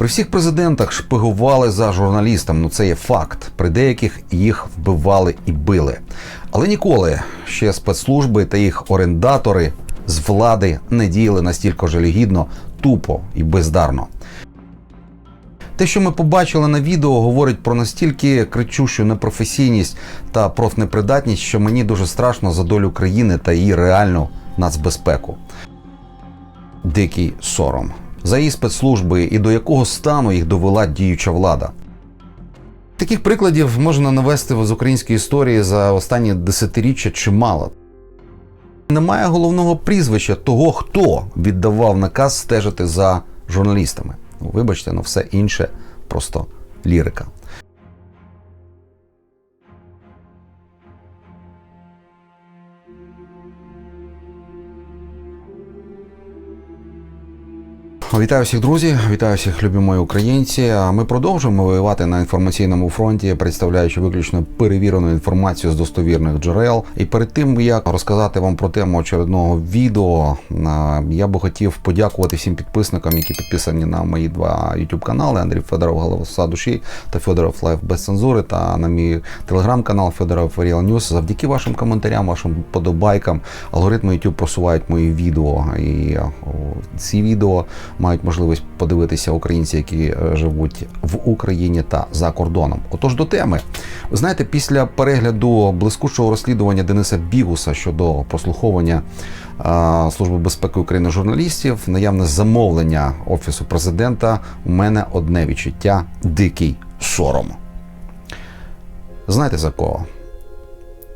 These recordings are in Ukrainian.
При всіх президентах шпигували за журналістами. Ну це є факт. При деяких їх вбивали і били. Але ніколи ще спецслужби та їх орендатори з влади не діяли настільки жалюгідно, тупо і бездарно. Те, що ми побачили на відео, говорить про настільки кричущу непрофесійність та профнепридатність, що мені дуже страшно за долю країни та її реальну нацбезпеку. Дикий сором. За її спецслужби і до якого стану їх довела діюча влада. Таких прикладів можна навести з української історії за останні десятиріччя чимало. Немає головного прізвища того, хто віддавав наказ стежити за журналістами. Вибачте, на все інше просто лірика. Вітаю всіх друзі, вітаю всіх любі мої українці. Ми продовжуємо воювати на інформаційному фронті, представляючи виключно перевірену інформацію з достовірних джерел. І перед тим як розказати вам про тему очередного відео, я би хотів подякувати всім підписникам, які підписані на мої два youtube канали Андрій Федоров Голоса душі та Федоров Лайф без цензури та на мій телеграм-канал Федоров Real News. Завдяки вашим коментарям, вашим подобайкам, алгоритми YouTube просувають мої відео. І ці відео мають можливість подивитися українці, які е, живуть в Україні та за кордоном. Отож до теми, ви знаєте, після перегляду блискучого розслідування Дениса Бігуса щодо прослуховування е, Служби безпеки України журналістів, наявне замовлення офісу президента. У мене одне відчуття дикий сором. Знаєте за кого?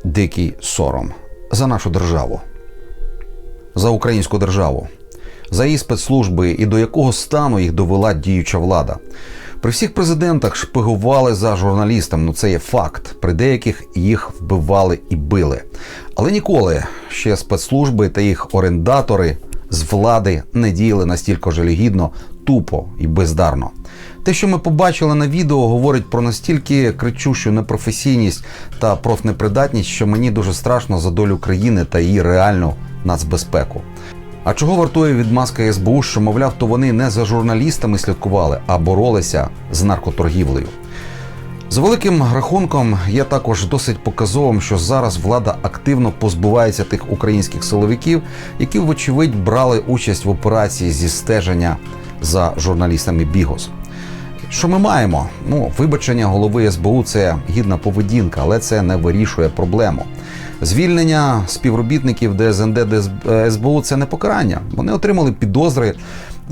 Дикий сором за нашу державу, за українську державу за її спецслужби і до якого стану їх довела діюча влада. При всіх президентах шпигували за журналістами. Ну це є факт. При деяких їх вбивали і били. Але ніколи ще спецслужби та їх орендатори з влади не діяли настільки жалюгідно, тупо і бездарно. Те, що ми побачили на відео, говорить про настільки кричущу непрофесійність та профнепридатність, що мені дуже страшно за долю країни та її реальну нацбезпеку. А чого вартує відмазка СБУ, що, мовляв, то вони не за журналістами слідкували, а боролися з наркоторгівлею? За великим рахунком є також досить показовим, що зараз влада активно позбувається тих українських силовиків, які, вочевидь, брали участь в операції зі стеження за журналістами Бігос. Що ми маємо? Ну, вибачення голови СБУ це гідна поведінка, але це не вирішує проблему. Звільнення співробітників ДСНД СБУ це не покарання. Вони отримали підозри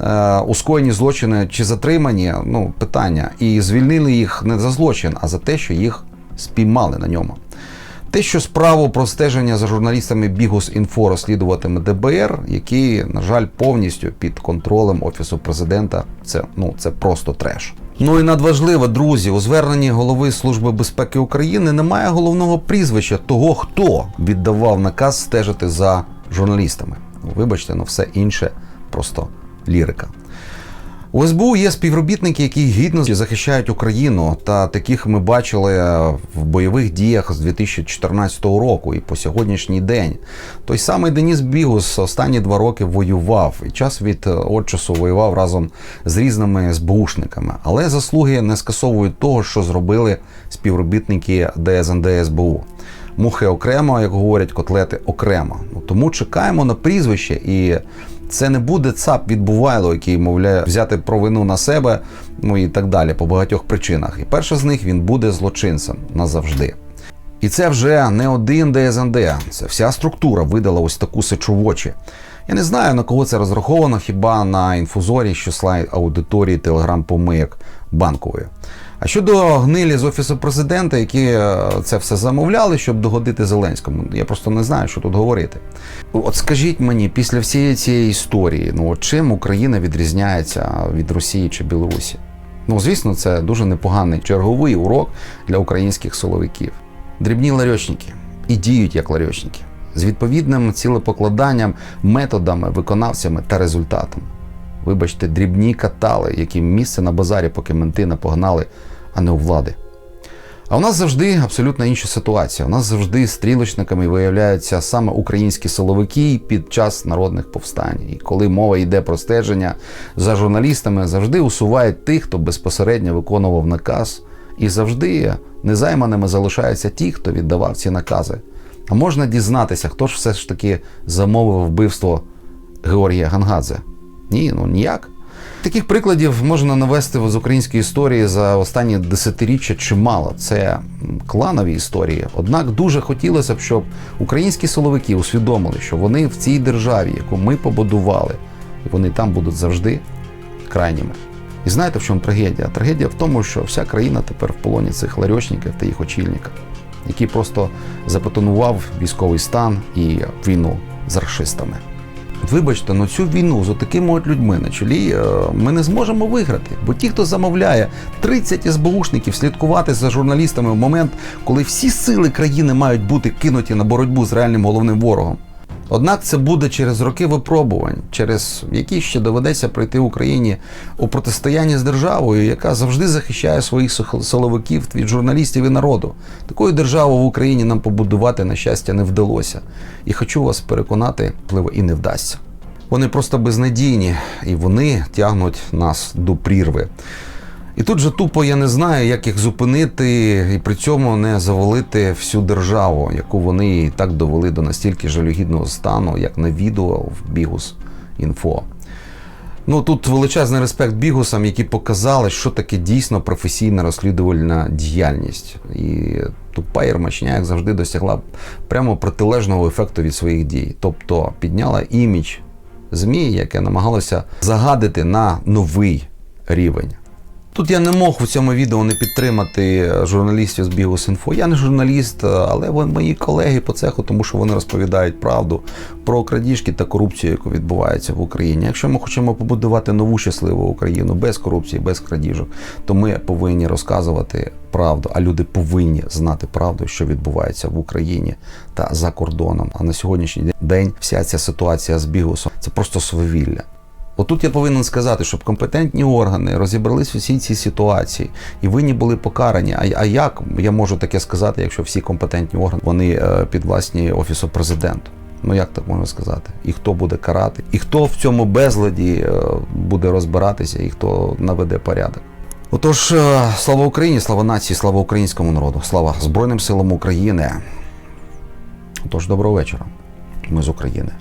е, у скоєнні злочини чи затримані. Ну, питання. І звільнили їх не за злочин, а за те, що їх спіймали на ньому. Те, що справу про стеження за журналістами Бігус інфо розслідуватиме ДБР, які, на жаль, повністю під контролем офісу президента, це ну це просто треш. Ну і надважливо, друзі, у зверненні голови Служби безпеки України немає головного прізвища того, хто віддавав наказ стежити за журналістами. Вибачте, ну все інше просто лірика. У СБУ є співробітники, які гідно захищають Україну, та таких ми бачили в бойових діях з 2014 року і по сьогоднішній день. Той самий Деніс Бігус останні два роки воював і час від от часу воював разом з різними СБУшниками. Але заслуги не скасовують того, що зробили співробітники ДСНД СБУ. Мухи окремо, як говорять, котлети окремо. Тому чекаємо на прізвище і. Це не буде ЦАП від Бувайло, який мовляє взяти провину на себе, ну і так далі, по багатьох причинах. І перше з них він буде злочинцем назавжди. І це вже не один ДСНД, це вся структура видала ось таку сечу. Я не знаю на кого це розраховано, хіба на інфузорі, що слайд аудиторії телеграм-помийок банкової. А щодо гнилі з офісу президента, які е, це все замовляли, щоб догодити Зеленському, я просто не знаю, що тут говорити. От скажіть мені, після всієї цієї історії, ну чим Україна відрізняється від Росії чи Білорусі? Ну, звісно, це дуже непоганий черговий урок для українських силовиків. Дрібні ларьочники і діють як ларьочники з відповідним цілепокладанням, методами, виконавцями та результатом. Вибачте, дрібні катали, яким місце на базарі, поки менти не погнали, а не у влади. А у нас завжди абсолютно інша ситуація. У нас завжди стрілочниками виявляються саме українські силовики під час народних повстань. І коли мова йде про стеження за журналістами, завжди усувають тих, хто безпосередньо виконував наказ, і завжди незайманими залишаються ті, хто віддавав ці накази. А можна дізнатися, хто ж все ж таки замовив вбивство Георгія Гангадзе? Ні, ну ніяк. Таких прикладів можна навести з української історії за останні десятиріччя чимало. Це кланові історії. Однак дуже хотілося б, щоб українські силовики усвідомили, що вони в цій державі, яку ми побудували, і вони там будуть завжди крайніми. І знаєте, в чому трагедія? Трагедія в тому, що вся країна тепер в полоні цих ларьочників та їх очільників, які просто запетонував військовий стан і війну з расистами. Вибачте, ну цю війну з такими от людьми на чолі е, ми не зможемо виграти. Бо ті, хто замовляє 30 СБУшників слідкувати за журналістами в момент, коли всі сили країни мають бути кинуті на боротьбу з реальним головним ворогом. Однак це буде через роки випробувань, через які ще доведеться пройти Україні у протистоянні з державою, яка завжди захищає своїх силовиків від журналістів і народу. Такою державу в Україні нам побудувати, на щастя, не вдалося. І хочу вас переконати, можливо, і не вдасться. Вони просто безнадійні, і вони тягнуть нас до прірви. І тут же тупо я не знаю, як їх зупинити і при цьому не завалити всю державу, яку вони і так довели до настільки жалюгідного стану, як на відео в Бігус Інфо. Ну тут величезний респект бігусам, які показали, що таке дійсно професійна розслідувальна діяльність. І тупа Єрмачня, як завжди, досягла прямо протилежного ефекту від своїх дій. Тобто підняла імідж ЗМІ, яке намагалося загадити на новий рівень. Тут я не мог у цьому відео не підтримати журналістів з Бігус.Інфо. Я не журналіст, але ви мої колеги по цеху, тому що вони розповідають правду про крадіжки та корупцію, яку відбувається в Україні. Якщо ми хочемо побудувати нову щасливу Україну без корупції, без крадіжок, то ми повинні розказувати правду, а люди повинні знати правду, що відбувається в Україні та за кордоном. А на сьогоднішній день вся ця ситуація з Бігусом це просто свавілля. Отут я повинен сказати, щоб компетентні органи розібрались у всій цій ситуації і винні були покарані. А, а як я можу таке сказати, якщо всі компетентні органи вони е, під власні офісу президента? Ну як так можна сказати? І хто буде карати? І хто в цьому безладі е, буде розбиратися, і хто наведе порядок? Отож, е, слава Україні, слава нації, слава українському народу, слава Збройним силам України. Отож, доброго вечора. Ми з України.